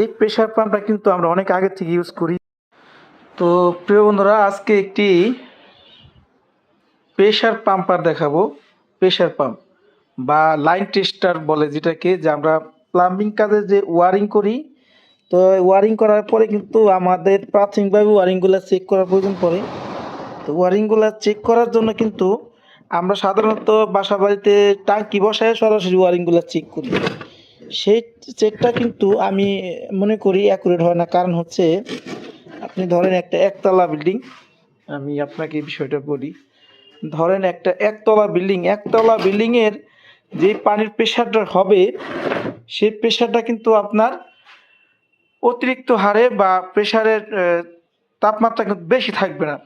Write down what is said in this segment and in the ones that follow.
এই প্রেশার পাম্পটা কিন্তু আমরা অনেক আগে থেকে ইউজ করি। তো প্রিয় বন্ধুরা, আজকে একটি প্রেশার পাম্পার দেখাবো। প্রেশার পাম্প বা লাইন টেস্টার বলে যেটাকে, যে আমরা প্লাম্বিং কাজে যে ওয়ারিং করি, তো ওয়ারিং করার পরে কিন্তু আমাদের প্রাথমিকভাবে ওয়ারিংগুলো চেক করার প্রয়োজন পড়ে। তো ওয়ারিংগুলো চেক করার জন্য কিন্তু আমরা সাধারণত বাসা বাড়িতে টাঙ্কি বসায় সরাসরি ওয়ারিংগুলো চেক করি। সেই চেকটা কিন্তু আমি মনে করি অ্যাকুরেট হয় না। কারণ হচ্ছে, আপনি ধরেন একটা একতলা বিল্ডিং আমি আপনাকে বিষয়টা বলি। ধরেন একটা একতলা বিল্ডিং একতলা বিল্ডিংয়ের যে পানির প্রেশারটা হবে, সেই প্রেশারটা কিন্তু আপনার অতিরিক্ত হারে বা প্রেশারের তাপমাত্রা কিন্তু বেশি থাকবে না।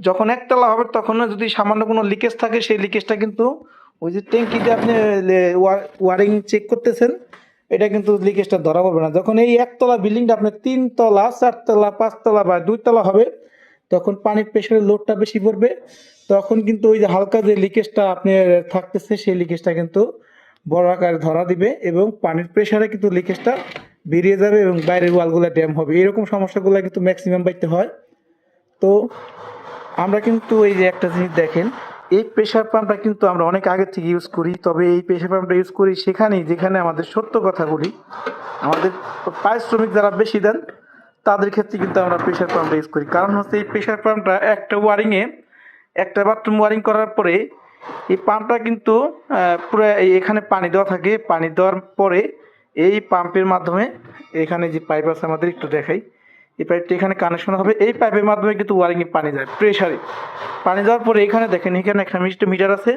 যখন একতলা হবে, তখন যদি সামান্য কোনো লিকেজ থাকে, সেই লিকেজটা কিন্তু ওই যে ট্যাঙ্কিতে আপনি ওয়ারিং চেক করতেছেন, এটা কিন্তু লিকেজটা ধরা পড়বে না। যখন এই একতলা বিল্ডিংটা আপনার তিনতলা, চারতলা, পাঁচতলা বা দুইতলা হবে, তখন পানির প্রেশারের লোডটা বেশি পড়বে। তখন কিন্তু ওই যে হালকা যে লিকেজটা আপনার থাকতেছে, সেই লিকেজটা কিন্তু বড় আকারে ধরা দিবে এবং পানির প্রেশারে কিন্তু লিকেজটা বেরিয়ে যাবে এবং বাইরের ওয়ালগুলো ড্যাম হবে। এরকম সমস্যাগুলো কিন্তু ম্যাক্সিমাম বাইতে হয়। তো আমরা কিন্তু এই যে একটা জিনিস দেখেন এই প্রেশার পাম্পটা কিন্তু আমরা অনেক আগে থেকে ইউজ করি, তবে এই প্রেশার পাম্পটা ইউজ করি সেখানেই যেখানে আমাদের সত্য কথা বলি আমাদের পারিশ্রমিক যারা বেশি দেন, তাদের ক্ষেত্রে কিন্তু আমরা প্রেশার পাম্পটা ইউজ করি। কারণ হচ্ছে এই প্রেশার পাম্পটা একটা ওয়ারিংয়ে একটা বাথরুম ওয়ারিং করার পরে এই পাম্পটা কিন্তু পুরো এখানে পানি দেওয়া থাকে। পানি দেওয়ার পরে এই পাম্পের মাধ্যমে এখানে যে পাইপ আছে আমাদের একটু দেখাই। এই পাইপটা এখানে কানেকশন হবে। এই পাইপের মাধ্যমে কিন্তু ওয়ারিংয়ে পানি যায় প্রেশারে পানি যাওয়ার পরে এখানে দেখেন, এখানে একটা মিটার আছে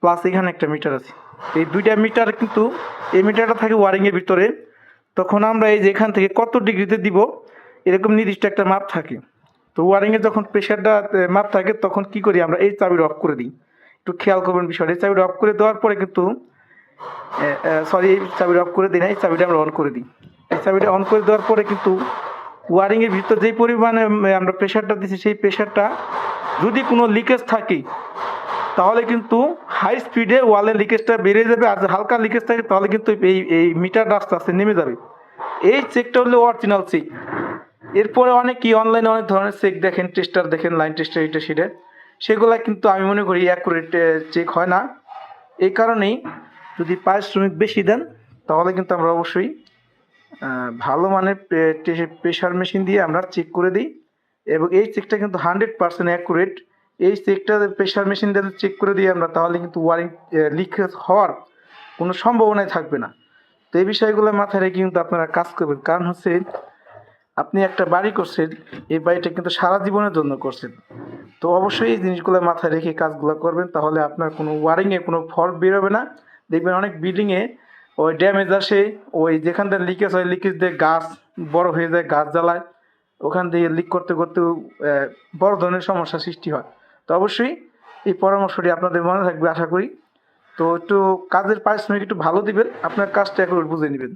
প্লাস এখানে একটা মিটার আছে। এই দুইটা মিটার কিন্তু, এই মিটারটা থাকে ওয়ারিংয়ের ভিতরে। তখন আমরা এই যে এখান থেকে কত ডিগ্রিতে দিব, এরকম নির্দিষ্ট একটা মাপ থাকে। তো ওয়ারিংয়ে যখন প্রেশারটা মাপ থাকে, তখন কি করি আমরা, এই চাবিটা অফ করে দিই। একটু খেয়াল করবেন বিষয়টা। এই চাবিটা অফ করে দেওয়ার পরে কিন্তু সরি এই চাবিটা অফ করে দিই না, এই চাবিটা আমরা অন করে দিই। এই চাবিটা অন করে দেওয়ার পরে কিন্তু ওয়ারিংয়ের ভিতর যেই পরিমাণে আমরা প্রেশারটা দিচ্ছি সেই প্রেশারটা যদি কোনো লিকেজ থাকে, তাহলে কিন্তু হাই স্পিডে ওয়ালের লিকেজটা বেড়ে যাবে আর হালকা লিকেজ থাকে, তাহলে কিন্তু এই এই মিটারটা আস্তে আস্তে নেমে যাবে। এই চেকটা হলো অরিজিনাল চেক এরপরে অনেক কি অনলাইনে অনেক ধরনের চেক দেখেন টেস্টার দেখেন লাইন টেস্টার এটা সেটা। সেগুলা কিন্তু আমি মনে করি অ্যাকুরেট চেক হয় না। এই কারণেই যদি পারিশ্রমিক বেশি দেন, তাহলে কিন্তু আমরা অবশ্যই ভালো মানের প্রেশার মেশিন দিয়ে আমরা চেক করে দিই। এবং এই চেকটা কিন্তু হান্ড্রেড পার্সেন্ট অ্যাকুরেট এই চেকটা প্রেশার মেশিন দিয়ে চেক করে দিই আমরা, তাহলে কিন্তু ওয়ারিং লিকেজ হওয়ার কোনো সম্ভাবনাই থাকবে না। তো এই বিষয়গুলো মাথায় রেখে কিন্তু আপনারা কাজ করবেন। কারণ হচ্ছে, আপনি একটা বাড়ি করছেন, এই বাড়িটা কিন্তু সারা জীবনের জন্য করছেন। তো অবশ্যই এই জিনিসগুলো মাথায় রেখে কাজগুলো করবেন, তাহলে আপনার কোনো ওয়ারিংয়ে কোনো ফল্ট বেরোবে না। দেখবেন অনেক বিল্ডিংয়ে ওই ড্যামেজ আসে, ওই যেখান থেকে লিকেজ হয় লিকেজ দিয়ে গাছ বড় হয়ে যায়, গাছ জ্বালায়। ওখান থেকে লিক করতে করতে বড় ধরনের সমস্যা সৃষ্টি হয়। তো অবশ্যই এই পরামর্শটি আপনাদের মনে থাকবে, আশা করি। তো একটু কাজের পারিশ্রমিক একটু ভালো দিবেন, আপনার কাজটা একবার বুঝে নেবেন।